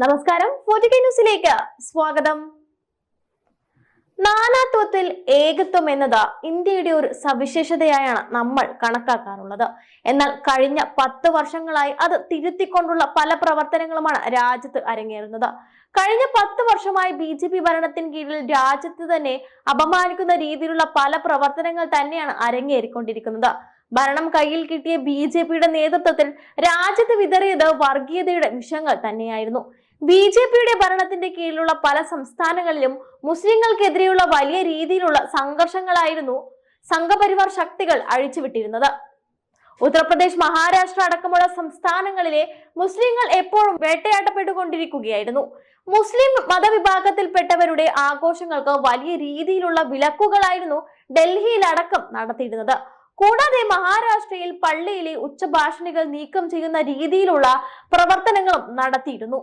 നമസ്കാരം. ന്യൂസിലേക്ക് സ്വാഗതം. നാനാത്വത്തിൽ ഏകത്വം എന്നത് ഇന്ത്യയുടെ ഒരു സവിശേഷതയായാണ് നമ്മൾ കണക്കാക്കാറുള്ളത്. എന്നാൽ കഴിഞ്ഞ പത്ത് വർഷങ്ങളായി അത് തിരുത്തിക്കൊണ്ടുള്ള പല പ്രവർത്തനങ്ങളുമാണ് രാജ്യത്ത് അരങ്ങേറുന്നത്. കഴിഞ്ഞ പത്ത് വർഷമായി ബി ജെ പി ഭരണത്തിന് കീഴിൽ രാജ്യത്ത് തന്നെ അപമാനിക്കുന്ന രീതിയിലുള്ള പല പ്രവർത്തനങ്ങൾ തന്നെയാണ് അരങ്ങേറിക്കൊണ്ടിരിക്കുന്നത്. ഭരണം കയ്യിൽ കിട്ടിയ ബി ജെ പിയുടെ നേതൃത്വത്തിൽ രാജ്യത്ത് വിതറിയത് വർഗീയതയുടെ വിഷയങ്ങൾ തന്നെയായിരുന്നു. ബി ജെ പിയുടെ ഭരണത്തിന്റെ കീഴിലുള്ള പല സംസ്ഥാനങ്ങളിലും മുസ്ലിങ്ങൾക്കെതിരെയുള്ള വലിയ രീതിയിലുള്ള സംഘർഷങ്ങളായിരുന്നു സംഘപരിവാർ ശക്തികൾ അഴിച്ചുവിട്ടിരുന്നത്. ഉത്തർപ്രദേശ് മഹാരാഷ്ട്ര അടക്കമുള്ള സംസ്ഥാനങ്ങളിലെ മുസ്ലിങ്ങൾ എപ്പോഴും വേട്ടയാട്ടപ്പെട്ടുകൊണ്ടിരിക്കുകയായിരുന്നു. മുസ്ലിം മതവിഭാഗത്തിൽപ്പെട്ടവരുടെ ആഘോഷങ്ങൾക്ക് വലിയ രീതിയിലുള്ള വിലക്കുകളായിരുന്നു ഡൽഹിയിൽ അടക്കം നടത്തിയിരുന്നത്. കൂടാതെ മഹാരാഷ്ട്രയിൽ പള്ളിയിലെ ഉച്ചഭാഷണികൾ നീക്കം ചെയ്യുന്ന രീതിയിലുള്ള പ്രവർത്തനങ്ങളും നടത്തിയിരുന്നു.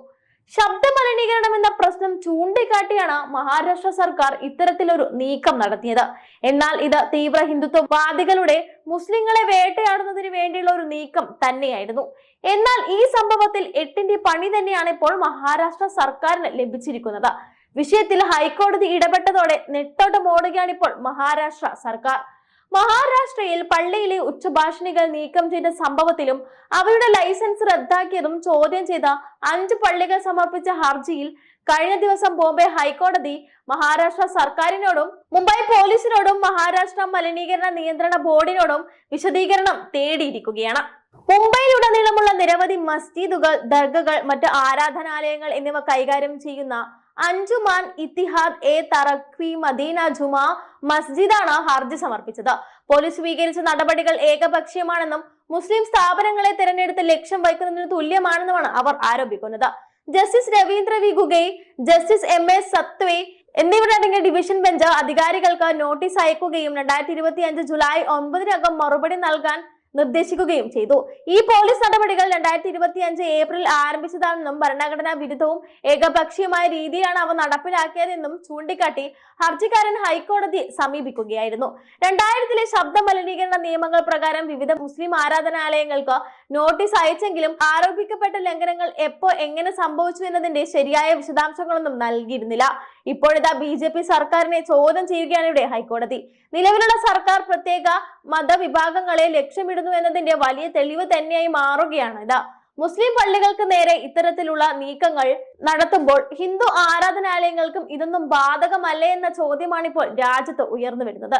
ശബ്ദ മലിനീകരണം എന്ന പ്രശ്നം ചൂണ്ടിക്കാട്ടിയാണ് മഹാരാഷ്ട്ര സർക്കാർ ഇത്തരത്തിലൊരു നീക്കം നടത്തിയത്. എന്നാൽ ഇത് തീവ്ര ഹിന്ദുത്വവാദികളുടെ മുസ്ലിങ്ങളെ വേട്ടയാടുന്നതിന് വേണ്ടിയുള്ള ഒരു നീക്കം തന്നെയായിരുന്നു. എന്നാൽ ഈ സംഭവത്തിൽ എട്ടിന്റെ പണി തന്നെയാണ് ഇപ്പോൾ മഹാരാഷ്ട്ര സർക്കാരിന് ലഭിച്ചിരിക്കുന്നത്. വിഷയത്തിൽ ഹൈക്കോടതി ഇടപെട്ടതോടെ നെട്ടോട്ടമോടുകയാണ് ഇപ്പോൾ മഹാരാഷ്ട്ര സർക്കാർ. മഹാരാഷ്ട്രയിൽ പള്ളിയിലെ ഉച്ചഭാഷണികൾ നീക്കം ചെയ്ത സംഭവത്തിലും അവരുടെ ലൈസൻസ് റദ്ദാക്കിയതും ചോദ്യം ചെയ്ത അഞ്ച് പള്ളികൾ സമർപ്പിച്ച ഹർജിയിൽ കഴിഞ്ഞ ദിവസം ബോംബെ ഹൈക്കോടതി മഹാരാഷ്ട്ര സർക്കാരിനോടും മുംബൈ പോലീസിനോടും മഹാരാഷ്ട്ര മലിനീകരണ നിയന്ത്രണ ബോർഡിനോടും വിശദീകരണം തേടിയിരിക്കുകയാണ്. മുംബൈയിലുടനീളമുള്ള നിരവധി മസ്ജിദുകൾ ദർഗകൾ മറ്റ് ആരാധനാലയങ്ങൾ എന്നിവ കൈകാര്യം ചെയ്യുന്ന അഞ്ചുമാൻ ഇത്തിഹാദ് എ തറഖ്വി മദീന ജുമാ മസ്ജിദാണ് ഹർജി സമർപ്പിച്ചത്. പോലീസ് സ്വീകരിച്ച നടപടികൾ ഏകപക്ഷീയമാണെന്നും മുസ്ലിം സ്ഥാപനങ്ങളെ തിരഞ്ഞെടുത്ത് ലക്ഷ്യം വയ്ക്കുന്നതിന് തുല്യമാണെന്നുമാണ് അവർ ആരോപിക്കുന്നത്. Justice Ravindra V. Ghuge justice M. S. Satve എന്നിവരടങ്ങിയ ഡിവിഷൻ ബെഞ്ച് അധികാരികൾക്ക് നോട്ടീസ് അയക്കുകയും രണ്ടായിരത്തി ഇരുപത്തി അഞ്ച് ജൂലൈ ഒമ്പതിനകം മറുപടി നൽകാൻ നിർദ്ദേശിക്കുകയും ചെയ്തു. ഈ പോലീസ് നടപടികൾ രണ്ടായിരത്തി ഇരുപത്തി അഞ്ച് ഏപ്രിൽ ആരംഭിച്ചതാണെന്നും ഭരണഘടനാ വിരുദ്ധവും ഏകപക്ഷീയമായ രീതിയിലാണ് അവ നടപ്പിലാക്കിയതെന്നും ചൂണ്ടിക്കാട്ടി ഹർജിക്കാരൻ ഹൈക്കോടതി സമീപിക്കുകയായിരുന്നു. രണ്ടായിരത്തിലെ ശബ്ദ മലിനീകരണ നിയമങ്ങൾ പ്രകാരം വിവിധ മുസ്ലിം ആരാധനാലയങ്ങൾക്ക് നോട്ടീസ് അയച്ചെങ്കിലും ആരോപിക്കപ്പെട്ട ലംഘനങ്ങൾ എപ്പോ എങ്ങനെ സംഭവിച്ചു എന്നതിന്റെ ശരിയായ വിശദാംശങ്ങളൊന്നും നൽകിയിരുന്നില്ല. ഇപ്പോഴിതാ ബി ജെ പി സർക്കാരിനെ ചോദ്യം ചെയ്യുകയാണ് ഇവിടെ ഹൈക്കോടതി. നിലവിലുള്ള സർക്കാർ പ്രത്യേക മതവിഭാഗങ്ങളെ ലക്ഷ്യമിടുന്നു എന്നതിന്റെ വലിയ തെളിവ് തന്നെയായി മാറുകയാണ് ഇത്. മുസ്ലിം പള്ളികൾക്ക് നേരെ ഇത്തരത്തിലുള്ള നീക്കങ്ങൾ നടത്തുമ്പോൾ ഹിന്ദു ആരാധനാലയങ്ങൾക്കും ഇതൊന്നും ബാധകമല്ലേ എന്ന ചോദ്യമാണ് ഇപ്പോൾ രാജ്യത്ത് ഉയർന്നു വരുന്നത്.